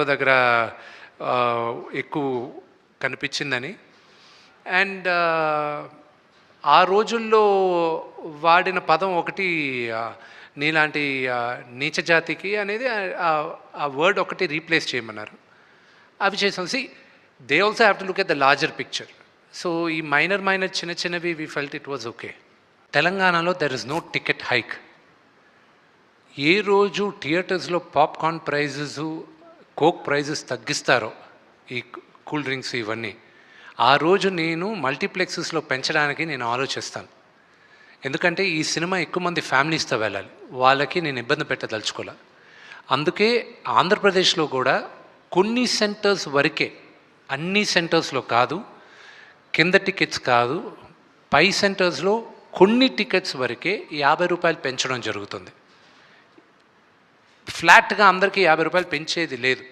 ఎక్కడో దగ్గర ఎక్కువ కనిపించిందని. అండ్ ఆ రోజుల్లో వాడిన పదం ఒకటి నీలాంటి నీచ జాతికి అనేది ఆ- వర్డ్ ఒకటి రీప్లేస్ చేయమన్నారు. అవి చేసాం see they also have to look at the larger picture so ఈ మైనర్ మైనర్ చిన్న చిన్నవి we felt it was okay తెలంగాణలో there is no ticket hike ఏ రోజు థియేటర్స్లో పాప్కార్న్ ప్రైజెస్ కోక్ ప్రైజెస్ తగ్గిస్తారో ఈ కూల్ డ్రింక్స్ ఇవన్నీ. ఆ రోజు నేను మల్టీప్లెక్సెస్లో పెంచడానికి నేను ఆలోచిస్తాను. ఎందుకంటే ఈ సినిమా ఎక్కువ మంది ఫ్యామిలీస్తో వెళ్ళాలి. వాళ్ళకి నేను ఇబ్బంది పెట్టదలుచుకోలే. అందుకే ఆంధ్రప్రదేశ్లో కూడా కొన్ని సెంటర్స్ వరకే అన్ని సెంటర్స్లో కాదు కింద టికెట్స్ కాదు పై సెంటర్స్లో కొన్ని టికెట్స్ వరకే యాభై రూపాయలు పెంచడం జరుగుతుంది. ఫ్లాట్గా అందరికీ యాభై రూపాయలు పెంచేది లేదు.